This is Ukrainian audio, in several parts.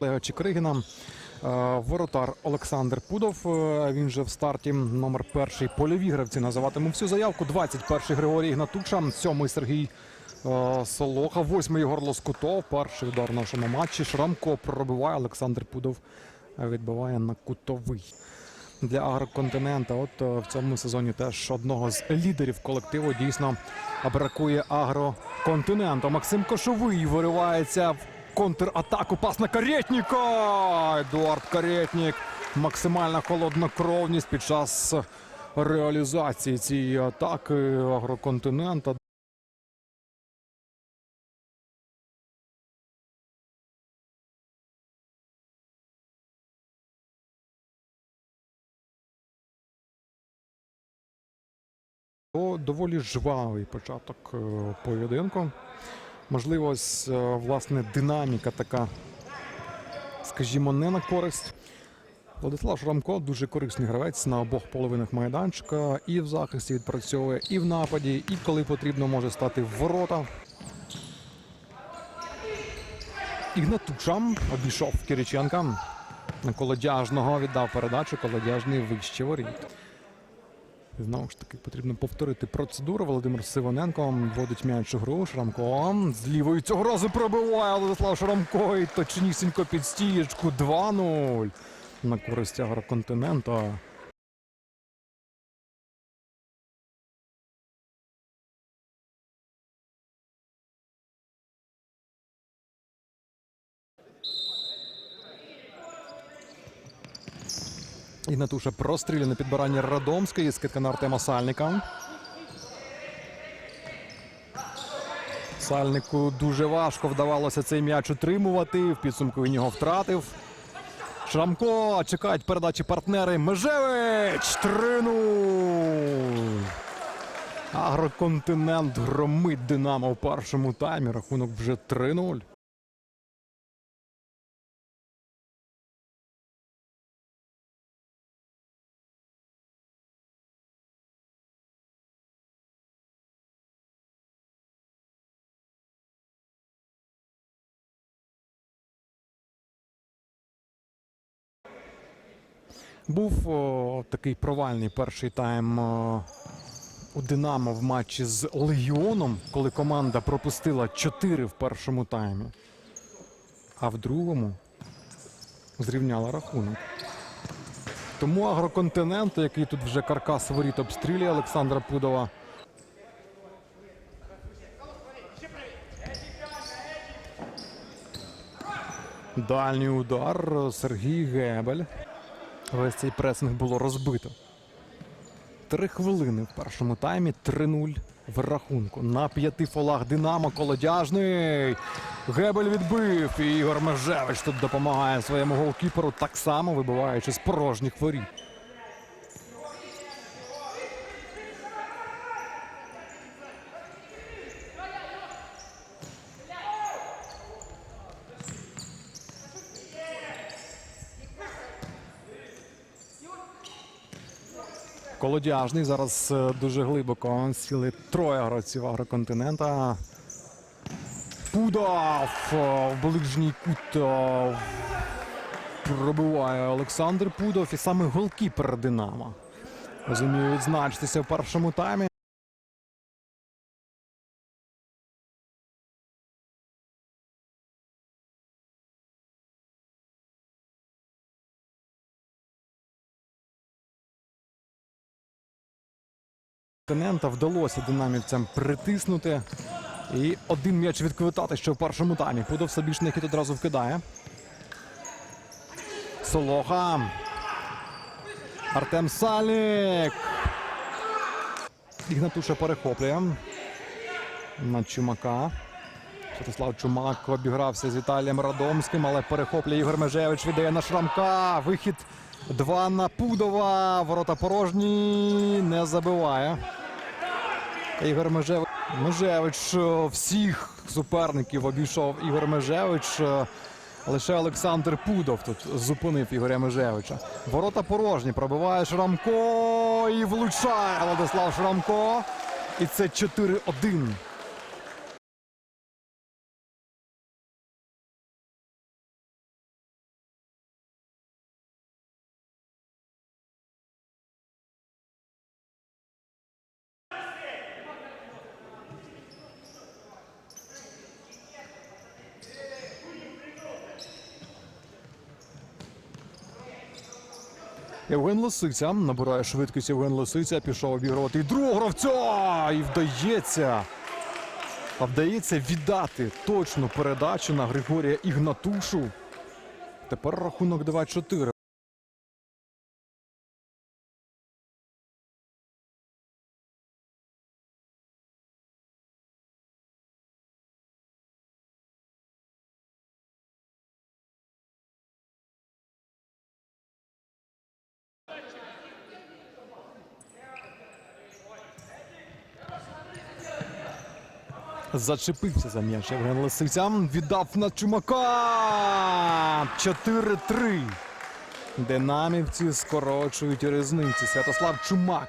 Олега Чикригіна. Е, Воротар Олександр Пудов. е, Він же в старті номер перший. Польові гравці називатиму всю заявку. 21-й Григорій Гнатуча, 7-й Сергій е, Солоха, 8-й Єгор Лоскутов. Перший удар в нашому матчі. Шрамко пробиває. Олександр Пудов відбиває на кутовий. Для агроконтинента, от в цьому сезоні теж одного з лідерів колективу дійсно бракує агроконтиненту. Максим Кошовий виривається в контратаку. Пас на Карєтніка. Едуард Карєтнік. Максимальна холоднокровність під час реалізації цієї атаки агроконтинента. Доволі жвавий початок е, поєдинку. Можливо, ось, е, власне, динаміка така, скажімо, не на користь. Владислав Шрамко дуже корисний гравець на обох половинах майданчика. І в захисті відпрацьовує, і в нападі, і коли потрібно, може стати в ворота. Ігнатучам обійшов Кириченка. Колодяжного віддав передачу, колодяжний вище воріт. Знову ж таки, потрібно повторити процедуру. Володимир Сивоненко вводить м'яч у гру. Шрамко з лівої цього разу пробиває Владислав Шрамко і точнісінько під стієчку 2-0 на користь агроконтинента. Ігнатуша прострілює на підбирання Радомської. Скидка на Артема Сальника. Сальнику дуже важко вдавалося цей м'яч утримувати. В підсумку він його втратив. Шрамко чекають передачі партнери. Межевич 3-0. Агроконтинент громить Динамо в першому таймі. Рахунок вже 3-0. Був о, такий провальний перший тайм о, у Динамо в матчі з Легіоном, коли команда пропустила 4 в першому таймі, а в другому зрівняла рахунок. Тому агроконтинент, який тут вже каркас воріт обстрілює Олександра Пудова. Дальній удар Сергій Гебель. Весь цей пресинг було розбито. Три хвилини в першому таймі. 3-0 в рахунку. На п'яти фолах Динамо Колодяжний. Гебель відбив. І Ігор Межевич тут допомагає своєму голкіперу, так само вибиваючи з порожніх воріт. Колодяжний зараз е, дуже глибоко сіли троє гравців агроконтинента. Пудов е, в ближній кут пробиває Олександр Пудов і саме голкіпер Динамо. Розумію, відзначитися в першому таймі. Континента вдалося динамівцям притиснути. І один м'яч відквитати ще в першому таймі. Пудов Сабішний хід одразу вкидає. Солоха. Артем Салік. Ігнатуша перехоплює. На Чумака. Святослав Чумак обігрався з Віталієм Радомським, але перехоплює Ігор Межевич. Віддає на Шрамка. Вихід 2 на Пудова. Ворота порожні. Не забиває. Ігор Межевич. Межевич е, всіх суперників обійшов Ігор Межевич. Е, Лише Олександр Пудов тут зупинив Ігоря Межевича. Ворота порожні. Пробиває Шрамко і влучає Владислав Шрамко. І це 4-1. Євген Лисиця набирає швидкість. Євген Лисиця пішов обігрувати і другого гравця. І вдається. А вдається віддати точну передачу на Григорія Ігнатушу. Тепер рахунок 2-4. Зачепився за м'яч Євген Лисиця. Віддав на Чумака. 4-3. Динамівці скорочують різниці. Святослав Чумак.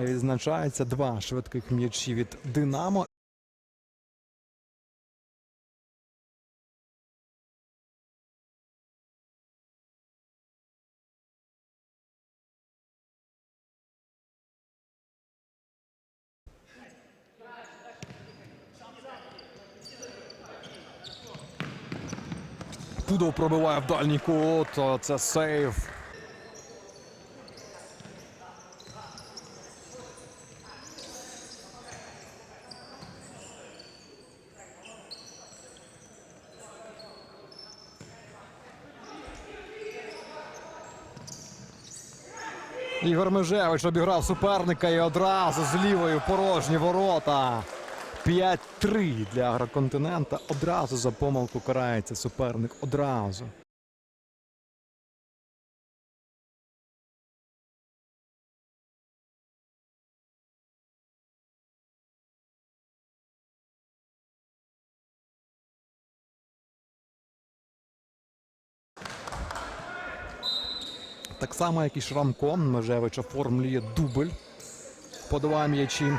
Відзначається два швидких м'ячі від Динамо. Пудов пробиває в дальній кут. Це сейв. Ігор Межевич обіграв суперника і одразу з лівої порожні ворота. 5-3 для агроконтинента. Одразу за помилку карається суперник. Одразу. Так само, як і Шрамко, Межевич оформлює дубль. Подаває м'ячі.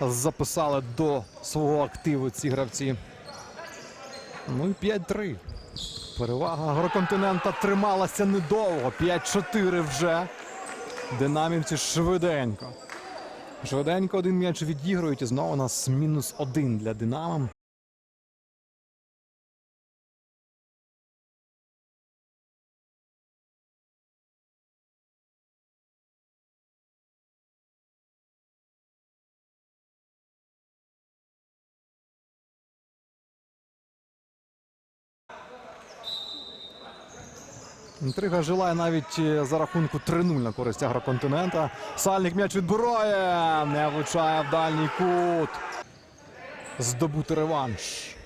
Записали до свого активу ці гравці. Ну і 5-3. Перевага агроконтинента трималася недовго. 5-4 вже. Динамівці швиденько. Швиденько один м'яч відігрують і знову у нас мінус один для Динамо. Інтрига жилає навіть е, за рахунку 3-0 на користь агроконтинента. Сальник м'яч відбирає. Не влучає в дальній кут. Здобути реванш.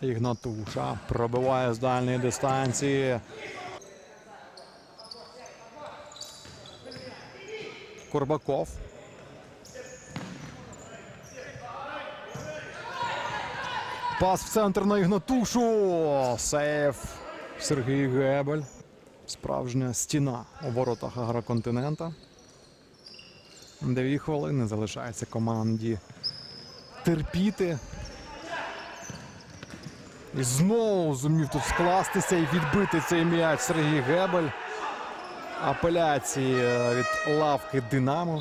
Ігнатуша пробиває з дальньої дистанції. Курбаков. Пас в центр на Ігнатушу. Сейф. Сергій Гебель. Справжня стіна у воротах агроконтинента. Дві хвилини залишається команді терпіти. І знову зумів тут скластися і відбити цей м'яч Сергій Гебель. Апеляції е, від лавки Динамо.